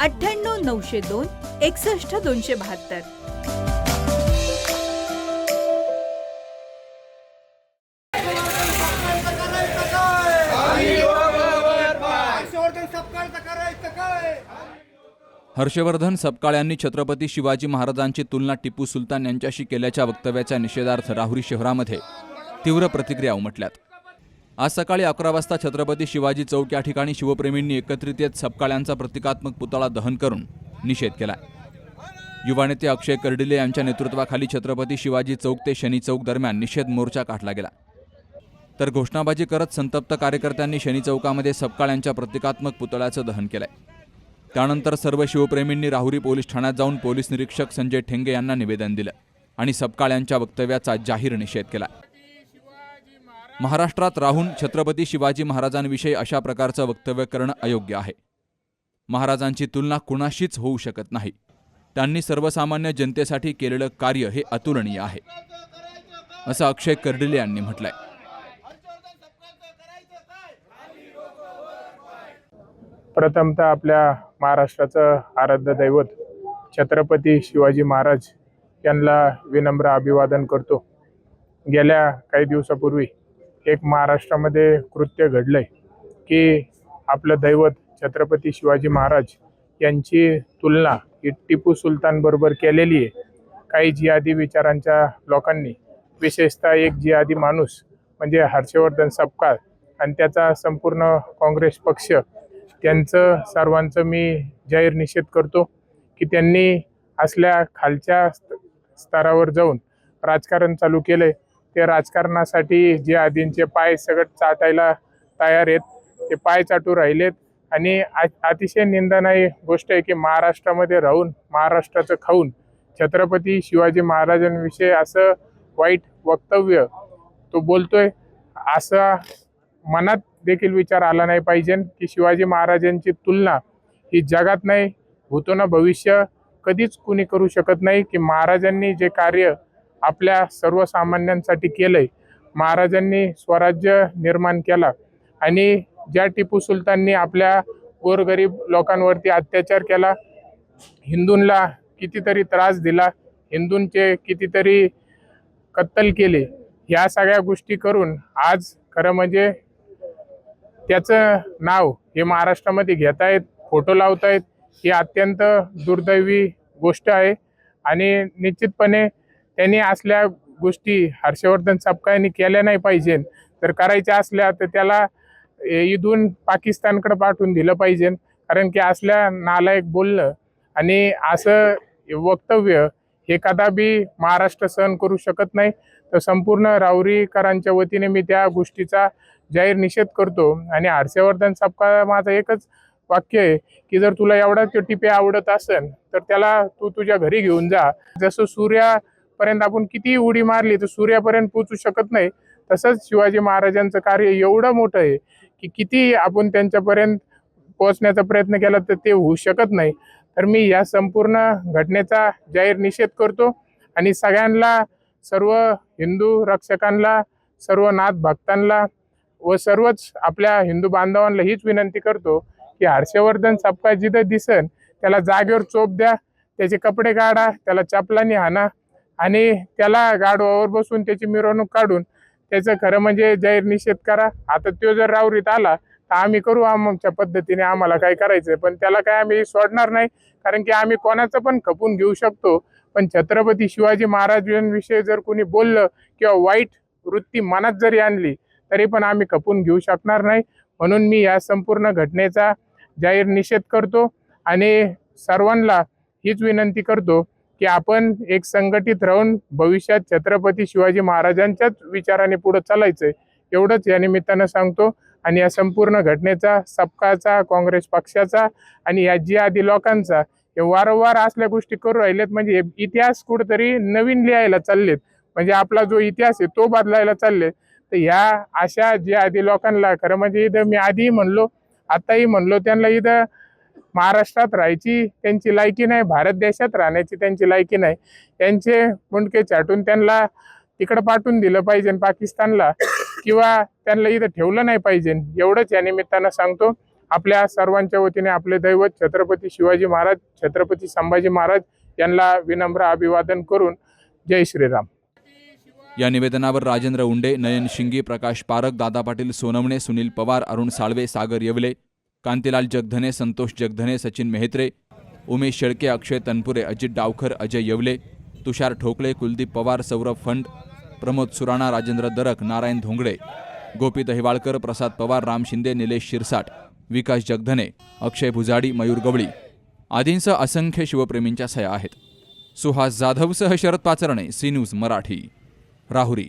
अठ्ठ्याण्णव नऊशे दोन एकसष्ट दोनशे बहात्तर. हर्षवर्धन सपकाळ यांनी छत्रपती शिवाजी महाराजांची तुलना टिपू सुलतान यांच्याशी केल्याच्या वक्तव्याच्या निषेधार्थ राहुरी शहरामध्ये तीव्र प्रतिक्रिया उमटल्यात. आज सकाळी अकरा वाजता छत्रपती शिवाजी चौक या ठिकाणी शिवप्रेमींनी एकत्रित येत सपकाळ्यांचा प्रतिकात्मक पुतळा दहन करून निषेध केला युवा नेते अक्षय कर्डिले यांच्या नेतृत्वाखाली छत्रपती शिवाजी चौक ते शनी चौक दरम्यान निषेध मोर्चा काढला गेला. तर घोषणाबाजी करत संतप्त कार्यकर्त्यांनी शनी चौकामध्ये सपकाळ यांच्या प्रतिकात्मक पुतळ्याचं दहन केलंय. त्यानंतर सर्व शिवप्रेमींनी राहुरी पोलीस ठाण्यात जाऊन पोलीस निरीक्षक संजय ठेंगे यांना निवेदन दिलं आणि सपकाळ यांच्या वक्तव्याचा जाहीर निषेध केला. महाराष्ट्रात राहून छत्रपती शिवाजी महाराजांविषयी अशा प्रकारचं वक्तव्य करणं अयोग्य आहे. महाराजांची तुलना कुणाशीच होऊ शकत नाही. त्यांनी सर्वसामान्य जनतेसाठी केलेलं कार्य हे अतुलनीय आहे. असं अक्षय कर्डिले यांनी म्हटलंय. प्रथमतः आपल्या महाराष्ट्राचं आराध्य दैवत छत्रपती शिवाजी महाराज यांना विनम्र अभिवादन करतो. गेल्या काही दिवसापूर्वी एक महाराष्ट्रामध्ये कृत्य घडलं आहे की आपलं दैवत छत्रपती शिवाजी महाराज यांची तुलना ही टिपू सुलतानबरोबर केलेली आहे. काही जिहादी विचारांच्या लोकांनी विशेषतः एक जिहादी माणूस म्हणजे हर्षवर्धन सपकाळ आणि त्याचा संपूर्ण काँग्रेस पक्ष त्यांचं सर्वांचं मी जाहीर निषेध करतो की त्यांनी असल्या खालच्या स्त- स्तरावर जाऊन राजकारण चालू केलं आहे ते राजकारणासाठी जे आधींचे पाय सगळं चाटायला तयार आहेत ते पाय चाटू राहिलेत. आणि आ- अतिशय निंदनाई गोष्ट आहे की महाराष्ट्रामध्ये राहून महाराष्ट्राचं खाऊन छत्रपती शिवाजी महाराजांविषयी असं वाईट वक्तव्य तो बोलतोय असा मनात देखील विचार आला नाही पाहिजे की शिवाजी महाराजांची तुलना ही जगात नाही होतो ना भविष्य कधीच कुणी करू शकत नाही की महाराजांनी जे कार्य आपल्या सर्वसामान्यांसाठी केलंय. महाराजांनी स्वराज्य निर्माण केला आणि ज्या टिपू सुलताननी आपल्या गोरगरीब लोकांवरती अत्याचार केला हिंदूंना कितीतरी त्रास दिला हिंदूंचे कितीतरी कत्तल केले ह्या सगळ्या गोष्टी करून आज खरं म्हणजे त्याचं नाव हे महाराष्ट्रामध्ये घेतायत फोटो लावतायत ही अत्यंत दुर्दैवी गोष्ट आहे. आणि निश्चितपणे त्यांनी असल्या गोष्टी हर्षवर्धन सपकाळांनी केल्या नाही पाहिजे. तर करायच्या असल्या तर त्याला इथून पाकिस्तानकडे पाठवून दिलं पाहिजे. कारण की असल्या नालायक बोलणं आणि असं वक्तव्य हे कदापि महाराष्ट्र सहन करू शकत नाही. तर संपूर्ण राऊरीकरांच्या वतीने मी त्या गोष्टीचा जाहीर निषेध करतो. आणि हर्षवर्धन सापका माझं एकच वाक्य आहे की जर तुला एवढा तो टिपे आवडत असेल तर त्याला तू तुझ्या घरी घेऊन जा. जसं सूर्या पर्यंत आपण कितीही उडी मारली तर सूर्यापर्यंत पोचू शकत नाही. तसंच शिवाजी महाराजांचं कार्य एवढं मोठं आहे की किती आपण त्यांच्यापर्यंत पोहोचण्याचा प्रयत्न केला तर ते होऊ शकत नाही. तर मी या संपूर्ण घटनेचा जाहीर निषेध करतो आणि सगळ्यांना सर्व हिंदू रक्षकांना सर्व नाथ भक्तांना व सर्वच आपल्या हिंदू बांधवांना हीच विनंती करतो की हर्षवर्धन सपका जिथं दिसन त्याला जागेवर चोप द्या त्याचे कपडे काढा त्याला चपलांनी हाणा आणि त्याला गाडवावर बसून त्याची मिरवणूक काढून त्याचं खरं म्हणजे जाहीर निषेध करा. आता तो जर रावरीत आला तर आम्ही करू आमच्या पद्धतीने आम्हाला काय करायचं पण त्याला काय आम्ही सोडणार नाही कारण की आम्ही कोणाचं पण खपून घेऊ शकतो. पण छत्रपती शिवाजी महाराजांविषयी जर कोणी बोललं किंवा वाईट वृत्ती मनात जरी आणली तरी पण आम्ही खपून घेऊ शकणार नाही. म्हणून मी या संपूर्ण घटनेचा जाहीर निषेध करतो आणि सर्वांना हीच विनंती करतो की आपण एक संघटित राहून भविष्यात छत्रपती शिवाजी महाराजांच्याच विचाराने पुढे चालायचंय. एवढंच या निमित्तानं सांगतो. आणि या संपूर्ण घटनेचा सबकाचा काँग्रेस पक्षाचा आणि या जी आदी लोकांचा हे वारंवार असल्या गोष्टी करू राहिलेत. म्हणजे इतिहास कुठेतरी नवीन लिहायला चाललेत. म्हणजे आपला जो इतिहास आहे तो बदलायला चालले तर ह्या अशा जे आधी लोकांना खरं म्हणजे इथं मी आधीही म्हणलो आताही म्हणलो त्यांना इथं महाराष्ट्रात राहायची त्यांची लायकी नाही भारत देशात राहण्याची त्यांची लायकी नाही. त्यांचे मुंडके चाटून त्यांना तिकडं पाठवून दिलं पाहिजे पाकिस्तानला किंवा त्यांना इथं ठेवलं नाही पाहिजे. एवढंच या निमित्तानं सांगतो. आपल्या सर्वांच्या वतीने आपले दैवत छत्रपती शिवाजी महाराज छत्रपती संभाजी महाराज यांना विनम्र अभिवादन करून जय श्रीराम. या निवेदनावर राजेंद्र उंडे नयन शिंगे प्रकाश पारक दादा पाटील सोनवणे सुनील पवार अरुण साळवे सागर येवले कांतीलाल जगधने संतोष जगधने सचिन मेहत्रे उमेश शेळके अक्षय तनपुरे अजित डावखर अजय येवले तुषार ठोकळे कुलदीप पवार सौरभ फंड प्रमोद सुराणा राजेंद्र दरक नारायण धोंगडे गोपी दहिवाळकर प्रसाद पवार राम शिंदे निलेश शिरसाट विकास जगधने अक्षय भुजाडी मयूर गवळी आदींसह असंख्य शिवप्रेमींच्या सह्या आहेत. Suhas जाधवसह Sharad Pacharne C news Marathi. Rahuri